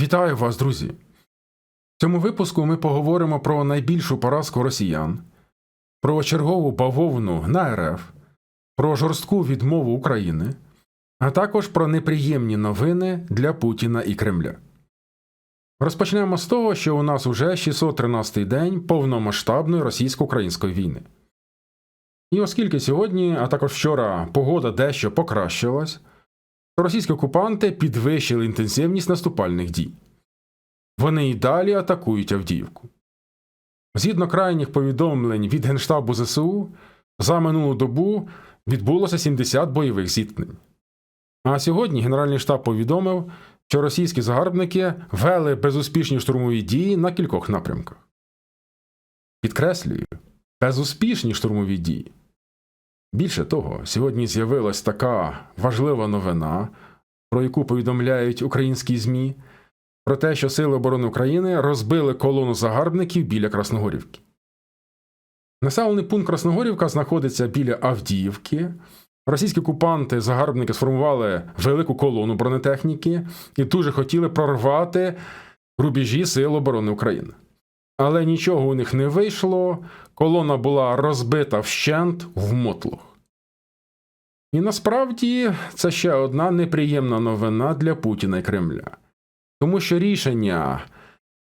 Вітаю вас, друзі! В цьому випуску ми поговоримо про найбільшу поразку росіян, про чергову бавовну на РФ, про жорстку відмову України, а також про неприємні новини для Путіна і Кремля. Розпочнемо з того, що у нас уже 613-й день повномасштабної російсько-української війни. І оскільки сьогодні, а також вчора, погода дещо покращилась, російські окупанти підвищили інтенсивність наступальних дій. Вони і далі атакують Авдіївку. Згідно крайніх повідомлень від Генштабу ЗСУ, за минулу добу відбулося 70 бойових зіткнень. А сьогодні Генеральний штаб повідомив, що російські загарбники вели безуспішні штурмові дії на кількох напрямках. Підкреслюю, безуспішні штурмові дії. Більше того, сьогодні з'явилась така важлива новина, про яку повідомляють українські ЗМІ, про те, що Сили оборони України розбили колону загарбників біля Красногорівки. Населений пункт Красногорівка знаходиться біля Авдіївки. Російські окупанти, загарбники сформували велику колону бронетехніки і дуже хотіли прорвати рубежі Сил оборони України. Але нічого у них не вийшло, колона була розбита вщент в мотлох. І насправді це ще одна неприємна новина для Путіна і Кремля. Тому що рішення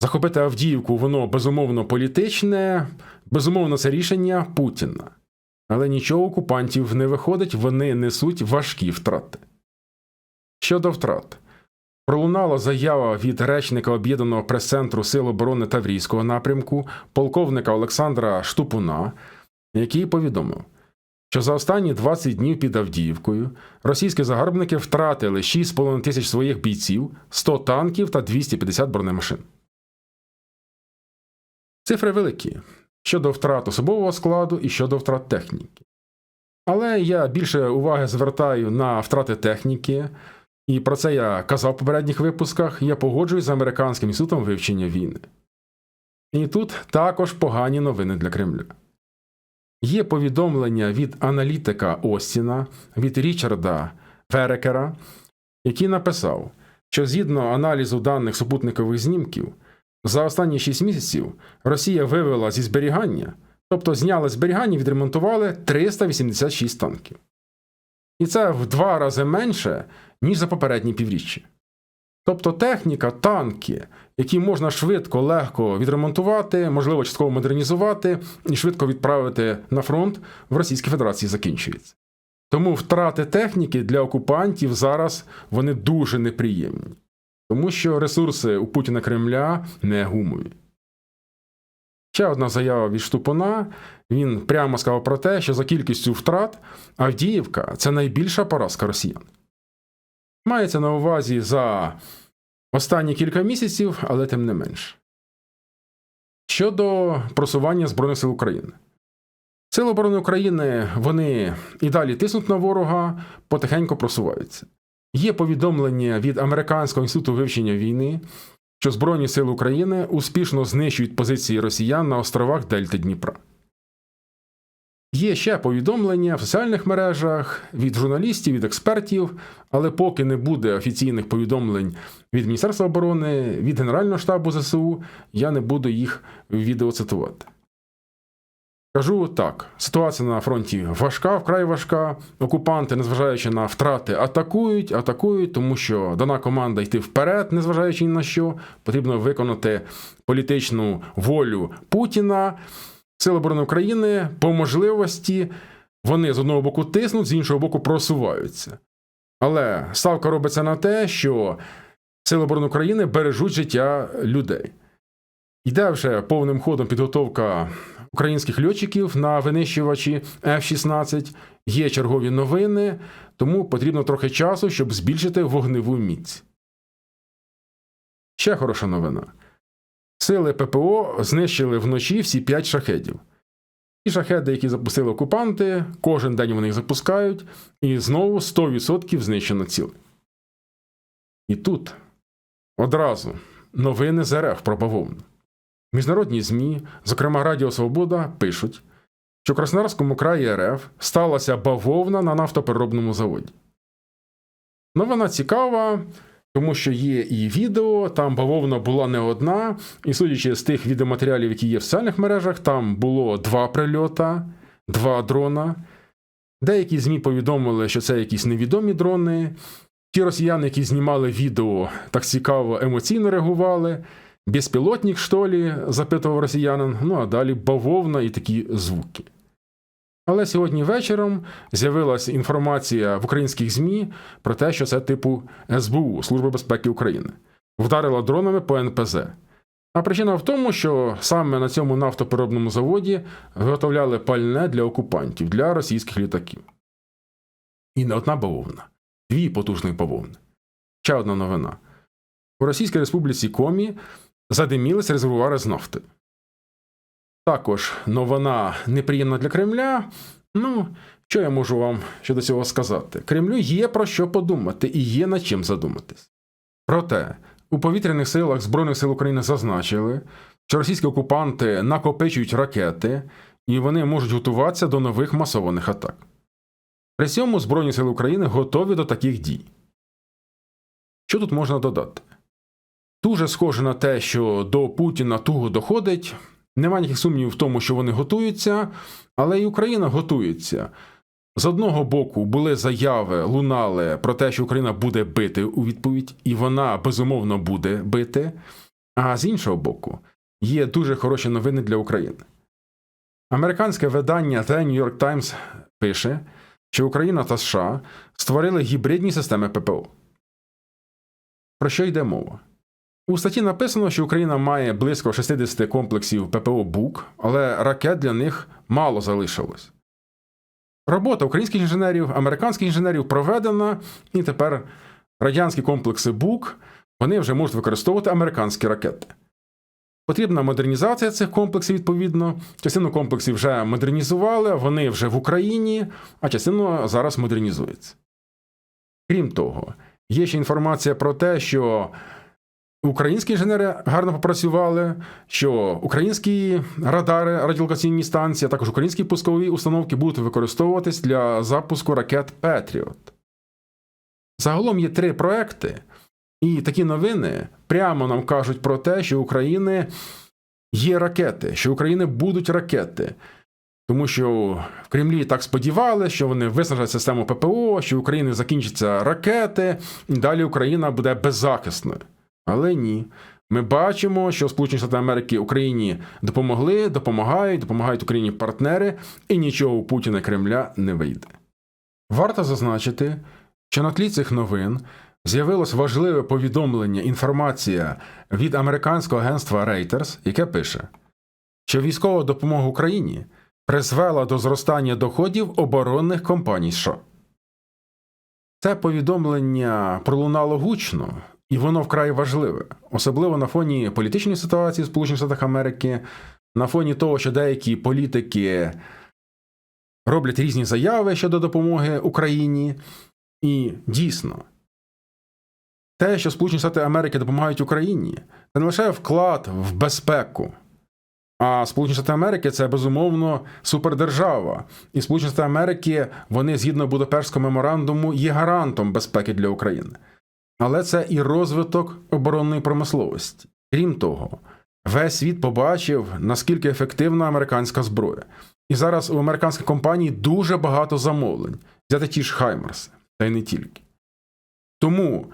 захопити Авдіївку, воно безумовно політичне, безумовно, це рішення Путіна. Але нічого окупантів не виходить, вони несуть важкі втрати. Щодо втрат, пролунала заява від речника об'єднаного прес-центру Сил оборони Таврійського напрямку, полковника Олександра Штупуна, який повідомив, що за останні 20 днів під Авдіївкою російські загарбники втратили 6,5 тисяч своїх бійців, 100 танків та 250 бронемашин. Цифри великі щодо втрат особового складу і щодо втрат техніки. Але я більше уваги звертаю на втрати техніки, і про це я казав в попередніх випусках, я погоджуюсь з американським інститутом вивчення війни. І тут також погані новини для Кремля. Є повідомлення від аналітика Остіна, від Річарда Ферекера, який написав, що згідно аналізу даних супутникових знімків, за останні 6 місяців Росія вивела зі зберігання, тобто зняли зберігання і відремонтували 386 танків. І це в два рази менше, ніж за попередні півріччя. Тобто техніка, танки, які можна швидко, легко відремонтувати, можливо, частково модернізувати і швидко відправити на фронт в Російській Федерації закінчується. Тому втрати техніки для окупантів зараз вони дуже неприємні, тому що ресурси у Путіна Кремля не гумові. Ще одна заява від Штупуна. Він прямо сказав про те, що за кількістю втрат Авдіївка це найбільша поразка росіян. Мається на увазі за останні кілька місяців, але тим не менш. Щодо просування Збройних сил України. Сили оборони України вони і далі тиснуть на ворога, потихеньку просуваються. Є повідомлення від Американського інституту вивчення війни, що Збройні сили України успішно знищують позиції росіян на островах Дельти Дніпра. Є ще повідомлення в соціальних мережах від журналістів, від експертів, але поки не буде офіційних повідомлень від Міністерства оборони, від Генерального штабу ЗСУ, я не буду їх в відео цитувати. Кажу так: ситуація на фронті важка, вкрай важка. Окупанти, незважаючи на втрати, атакують, атакують, тому що дана команда йти вперед, незважаючи ні на що, потрібно виконати політичну волю Путіна. Сили оборони України по можливості вони з одного боку тиснуть, з іншого боку просуваються. Але ставка робиться на те, що Сили оборони України бережуть життя людей. Йде вже повним ходом підготовка українських льотчиків на винищувачі F-16, є чергові новини, тому потрібно трохи часу, щоб збільшити вогневу міць. Ще хороша новина. Сили ППО знищили вночі всі п'ять шахедів. І шахеди, які запустили окупанти, кожен день вони їх запускають, і знову 100% знищено ціле. І тут одразу новини з РФ про бавовну. Міжнародні ЗМІ, зокрема Радіо Свобода, пишуть, що в Краснодарському краї РФ сталася бавовна на нафтопереробному заводі. Новина цікава, Тому що є і відео, там бавовна була не одна, і судячи з тих відеоматеріалів, які є в соціальних мережах, там було два прильота, два дрона. Деякі ЗМІ повідомили, що це якісь невідомі дрони. Ті росіяни, які знімали відео, так цікаво, емоційно реагували. Безпілотник, що лі, запитував росіянин, ну а далі бавовна і такі звуки. Але сьогодні вечором з'явилася інформація в українських ЗМІ про те, що це типу СБУ Служба безпеки України вдарила дронами по НПЗ. А причина в тому, що саме на цьому нафтопереробному заводі виготовляли пальне для окупантів, для російських літаків. І не одна бавовна, дві потужних бавовни. Ще одна новина. У Російській Республіці Комі задимілись резервуари з нафти. Також новина неприємна для Кремля. Ну, що я можу вам щодо цього сказати? Кремлю є про що подумати і є над чим задуматись. Проте, у повітряних силах Збройних сил України зазначили, що російські окупанти накопичують ракети і вони можуть готуватися до нових масованих атак. При цьому Збройні сили України готові до таких дій. Що тут можна додати? Дуже схоже на те, що до Путіна туго доходить. Нема ніяких сумнівів в тому, що вони готуються, але і Україна готується. З одного боку були заяви, лунали про те, що Україна буде бити у відповідь, і вона безумовно буде бити. А з іншого боку, є дуже хороші новини для України. Американське видання The New York Times пише, що Україна та США створили гібридні системи ППО. Про що йде мова? У статті написано, що Україна має близько 60 комплексів ППО БУК, але ракет для них мало залишилось. Робота українських інженерів, американських інженерів проведена, і тепер радянські комплекси БУК вони вже можуть використовувати американські ракети. Потрібна модернізація цих комплексів, відповідно. Частину комплексів вже модернізували, вони вже в Україні, а частину зараз модернізується. Крім того, є ще інформація про те, що Українські інженери гарно попрацювали, що українські радари, радіолокаційні станції, а також українські пускові установки будуть використовуватись для запуску ракет Петріот. Загалом є три проекти, і такі новини прямо нам кажуть про те, що України є ракети, що України будуть ракети. Тому що в Кремлі так сподівалися, що вони виснажать систему ППО, що в Україні закінчаться ракети, і далі Україна буде беззахисною. Але ні. Ми бачимо, що Сполучені Штати Америки Україні допомогли, допомагають, допомагають Україні партнери, і нічого у Путіна Кремля не вийде. Варто зазначити, що на тлі цих новин з'явилось важливе повідомлення, інформація від американського агентства Reuters, яке пише, що військова допомога Україні призвела до зростання доходів оборонних компаній США. Це повідомлення пролунало гучно. І воно вкрай важливе, особливо на фоні політичної ситуації в Сполучених Штатах Америки, на фоні того, що деякі політики роблять різні заяви щодо допомоги Україні. І дійсно, те, що Сполучені Штати Америки допомагають Україні, це не лише вклад в безпеку. А Сполучені Штати Америки це безумовно супердержава. І Сполучені Штати Америки, вони згідно Будапештського меморандуму, є гарантом безпеки для України але це і розвиток оборонної промисловості. Крім того, весь світ побачив, наскільки ефективна американська зброя. І зараз у американських компаній дуже багато замовлень, взяти ті ж Хаймерси, та й не тільки. Тому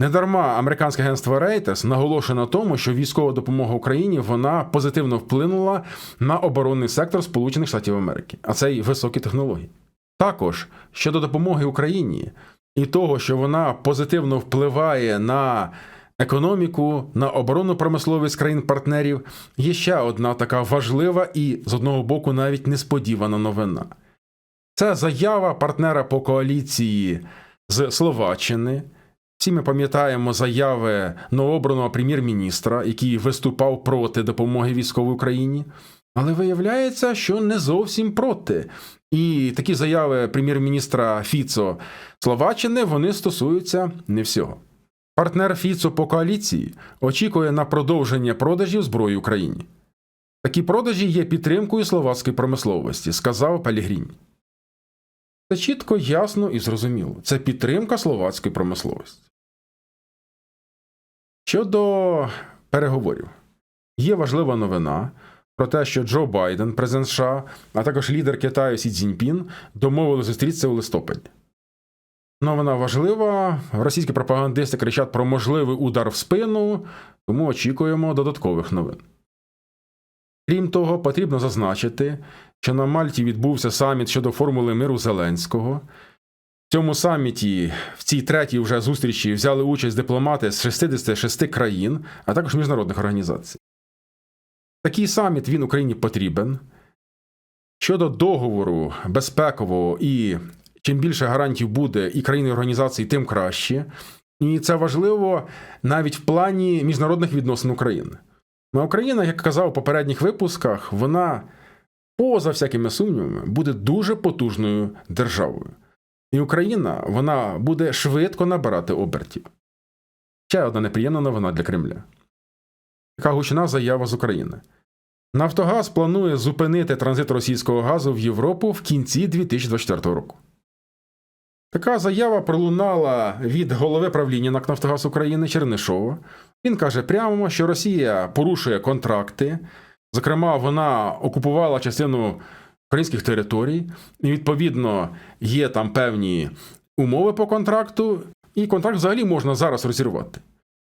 недарма американське агентство Reuters наголошує на тому, що військова допомога Україні вона позитивно вплинула на оборонний сектор Сполучених Штатів Америки, а це й високі технології. Також щодо допомоги Україні і того, що вона позитивно впливає на економіку, на оборонну промисловість країн-партнерів, є ще одна така важлива і з одного боку навіть несподівана новина. Це заява партнера по коаліції з Словаччини. Всі ми пам'ятаємо заяви новообраного прем'єр-міністра, який виступав проти допомоги військовій Україні. Але виявляється, що не зовсім проти. І такі заяви прем'єр-міністра Фіцо Словаччини вони стосуються не всього. Партнер Фіцо по коаліції очікує на продовження продажів зброї Україні. Такі продажі є підтримкою словацької промисловості, сказав Пелігрінь. Це чітко, ясно і зрозуміло. Це підтримка словацької промисловості. Щодо переговорів, є важлива новина про те, що Джо Байден, президент США, а також лідер Китаю Сі Цзіньпін домовили зустрітися у листопаді. Новина важлива. Російські пропагандисти кричать про можливий удар в спину, тому очікуємо додаткових новин. Крім того, потрібно зазначити, що на Мальті відбувся саміт щодо формули миру Зеленського. В цьому саміті, в цій третій вже зустрічі, взяли участь дипломати з 66 країн, а також міжнародних організацій. Такий саміт він Україні потрібен. Щодо договору безпекового і чим більше гарантій буде і країн і організацій, тим краще. І це важливо навіть в плані міжнародних відносин України. Ну, Україна, як казав у попередніх випусках, вона поза всякими сумнівами буде дуже потужною державою. І Україна вона буде швидко набирати обертів. Ще одна неприємна новина для Кремля. Така гучна заява з України. Нафтогаз планує зупинити транзит російського газу в Європу в кінці 2024 року. Така заява пролунала від голови правління НАК «Нафтогаз України Чернишова. Він каже прямо, що Росія порушує контракти. Зокрема, вона окупувала частину українських територій, і відповідно є там певні умови по контракту, і контракт взагалі можна зараз розірвати.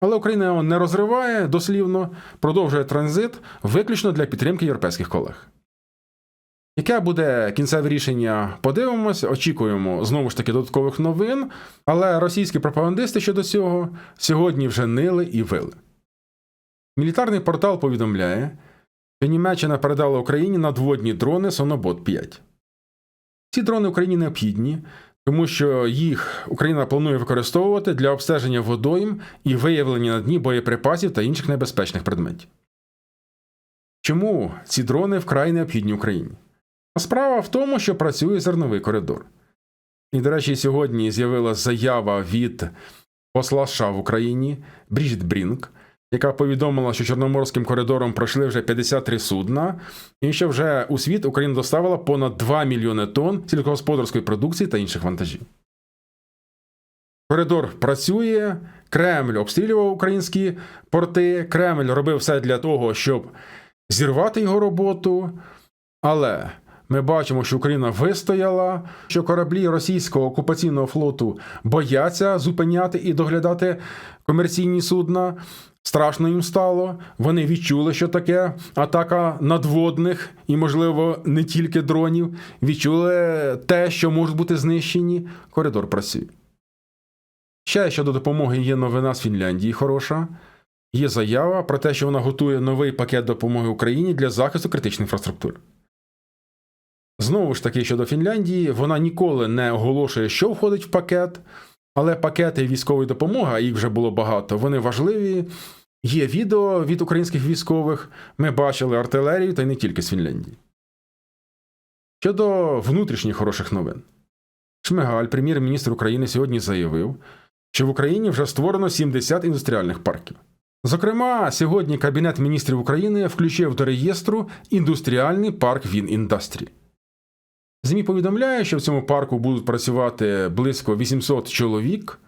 Але Україна його не розриває дослівно, продовжує транзит виключно для підтримки європейських колег. Яке буде кінцеве рішення? Подивимось, очікуємо знову ж таки додаткових новин, але російські пропагандисти щодо цього сьогодні вже нили і вили. Мілітарний портал повідомляє, що Німеччина передала Україні надводні дрони Сонобот 5. Ці дрони Україні необхідні, тому що їх Україна планує використовувати для обстеження водойм і виявлення на дні боєприпасів та інших небезпечних предметів. Чому ці дрони вкрай необхідні Україні? Справа в тому, що працює зерновий коридор. І, до речі, сьогодні з'явилася заява від посла США в Україні Бріджит Брінк, яка повідомила, що Чорноморським коридором пройшли вже 53 судна, і що вже у світ Україна доставила понад 2 мільйони тонн сільськогосподарської продукції та інших вантажів. Коридор працює, Кремль обстрілював українські порти, Кремль робив все для того, щоб зірвати його роботу. Але ми бачимо, що Україна вистояла, що кораблі російського окупаційного флоту бояться зупиняти і доглядати комерційні судна. Страшно їм стало. Вони відчули, що таке атака надводних і, можливо, не тільки дронів. Відчули те, що можуть бути знищені. Коридор працює. Ще щодо допомоги є новина з Фінляндії хороша. Є заява про те, що вона готує новий пакет допомоги Україні для захисту критичної інфраструктури. Знову ж таки, щодо Фінляндії, вона ніколи не оголошує, що входить в пакет, але пакети військової допомоги, їх вже було багато, вони важливі. Є відео від українських військових, ми бачили артилерію та й не тільки з Фінляндії. Щодо внутрішніх хороших новин, Шмигаль, прем'єр-міністр України, сьогодні заявив, що в Україні вже створено 70 індустріальних парків. Зокрема, сьогодні Кабінет міністрів України включив до реєстру індустріальний парк Вініндастрі. ЗМІ повідомляє, що в цьому парку будуть працювати близько 800 чоловік.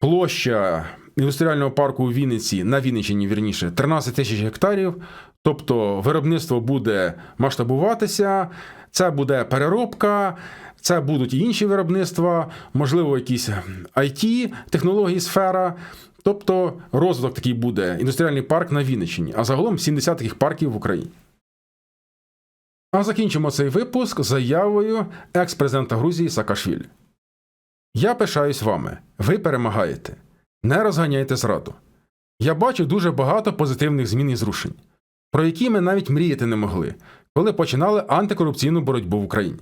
Площа індустріального парку у Вінниці на Вінниччині, вірніше, 13 тисяч гектарів. Тобто виробництво буде масштабуватися, це буде переробка, це будуть і інші виробництва, можливо, якісь IT, технології, сфера. Тобто розвиток такий буде індустріальний парк на Вінниччині, а загалом 70 таких парків в Україні. А закінчимо цей випуск заявою екс-президента Грузії Саакашвілі. Я пишаюсь вами. Ви перемагаєте. Не розганяйте зраду. Я бачу дуже багато позитивних змін і зрушень, про які ми навіть мріяти не могли, коли починали антикорупційну боротьбу в Україні.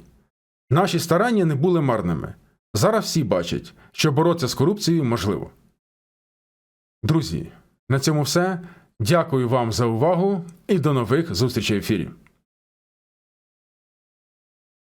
Наші старання не були марними. Зараз всі бачать, що боротися з корупцією можливо. Друзі, на цьому все. Дякую вам за увагу і до нових зустрічей в ефірі.